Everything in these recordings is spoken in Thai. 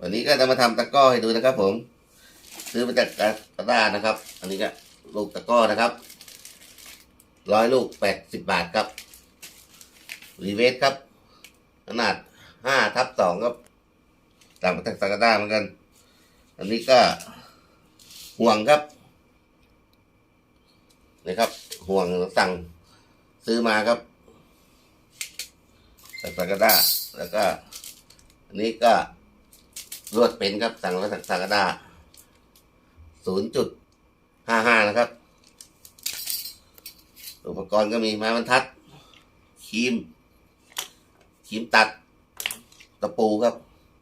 วันนี้ก็จะมาทำตะก้อให้ดูนะครับผม ซื้อมาจากกระดานะครับ อันนี้ก็ลูกตะก้อนะครับร้อยลูกแปดสิบบาทครับรีเวสครับ ขนาดห้าทับสองครับต่างมาจากสกาด้าเหมือนกัน อันนี้ก็ห่วงครับนะครับ ห่วงสั่งซื้อมาครับจากสกาด้าแล้วก็ อันนี้ก็ รวดเป็นครับสั่งมาจากสากดาศูนย์จุดห้าห้านะครับ อุปกรณ์ก็มีไม้บรรทัดครีมครีมตัด ตะปูครับ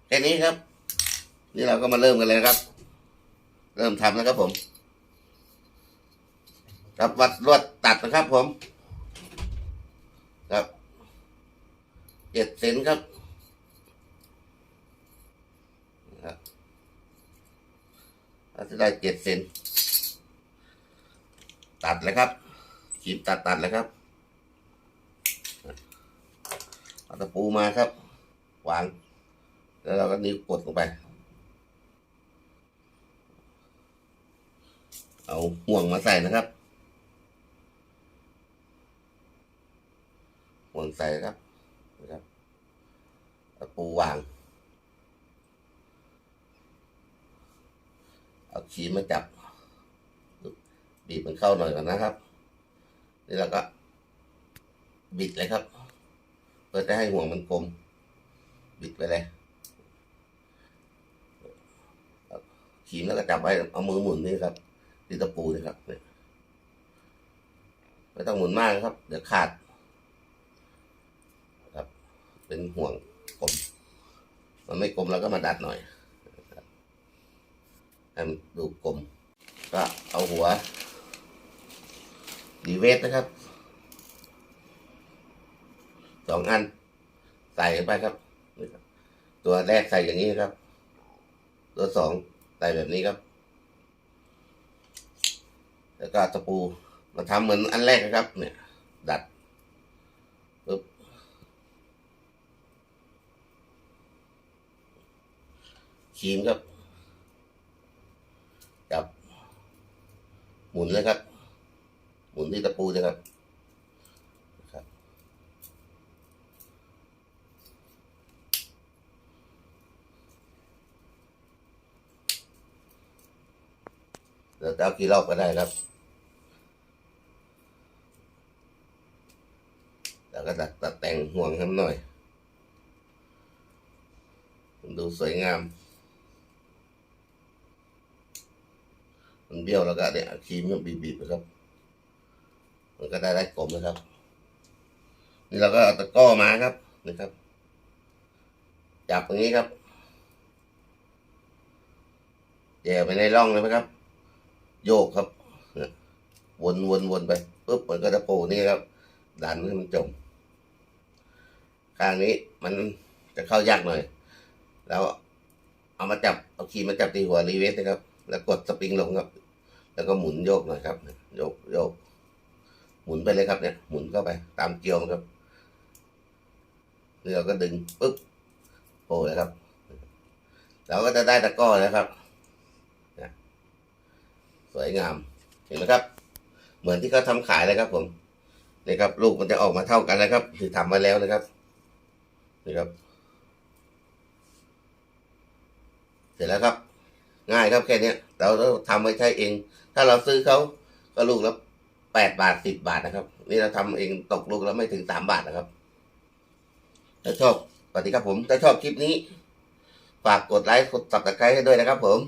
แค่นี้ครับ นี่เราก็มาเริ่มกันเลยครับ เริ่มทำนะครับผม ครับวัดลวดตัดนะครับผม ครับเจ็ดเซนครับ เราจะได้เจ็ดเซนตัดเลยครับขีดตัดตัดเลยครับเอาตะปูมาครับ วาง แล้วเราก็นิ้วกดลงไป เอาห่วงมาใส่นะครับ ห่วงใส่ครับนะครับตะปูวาง เอาครีมมาจับ บีบมันเข้าหน่อยก่อนนะครับ นี่เราก็ บิดเลยครับ เพื่อจะให้ห่วงมันกลม บิดไปเลยครีมแล้วก็จับไว้เอามือหมุนนี่ครับที่ตะปูนี่ครับไม่ต้องหมุนมากนะครับ เดี๋ยวขาด ครับ เป็นห่วงกลม มันไม่กลมเราก็มาดัดหน่อย ให้มันดูกลม ก็เอาหัว ดีเวทนะครับสองอัน ใส่ไปครับ ตัวแรกใส่อย่างนี้ครับ ตัวสองใส่แบบนี้ครับ แล้วก็ตะปูมาทำเหมือนอันแรกนะครับ เนี่ย ดัดปึ๊บครีมครับ จับ หมุนเลยครับ หมุนที่ตะปูเลยครับครับเราจะเอากี่รอบก็ได้ครับแล้วก็ตัดตัดแต่งห่วงให้มันหน่อย ดูสวยงาม มันเบี้ยวแล้วก็เนี่ยครีมมันบีบๆนะครับ มันก็ได้ได้กลมนะครับ นี่เราก็เอาตะก้อมาครับนะครับ จับอย่างนี้ครับแย่ไปในร่องเลยไหมครับ โยกครับวนวนวนไปปุ๊บมันก็จะโผล่นี่ครับ ดันให้มันจมข้างนี้มันจะเข้ายากหน่อย แล้วเอามาจับเอาคีย์มาจับที่หัวรีเวสนะครับ แล้วกดสปริงลงครับ แล้วก็หมุนโยกหน่อยครับ โยกโยก หมุนไปเลยครับเนี่ย หมุนเข้าไป ตามเกลียวครับเราก็ดึงปุ๊บโผล่เลยครับ เราก็จะได้ตะก้อแล้วครับสวยงามเห็นไหมครับ เหมือนที่เขาทำขายเลยครับ ผมนี่ครับ ลูกมันจะออกมาเท่ากันนะครับ คือทำมาแล้วนะครับนี่ครับ เสร็จแล้วครับ ง่ายครับแค่เนี้ เราทำไว้ใช้เอง ถ้าเราซื้อเขาก็ลูกละแปดบาทสิบบาทนะครับ นี่เราทำเองตกลูกแล้วไม่ถึงสามบาทนะครับ ถ้าชอบสวัสดีครับผม ถ้าชอบคลิปนี้ ฝากกดไลค์กดติดตามให้ด้วยนะครับผม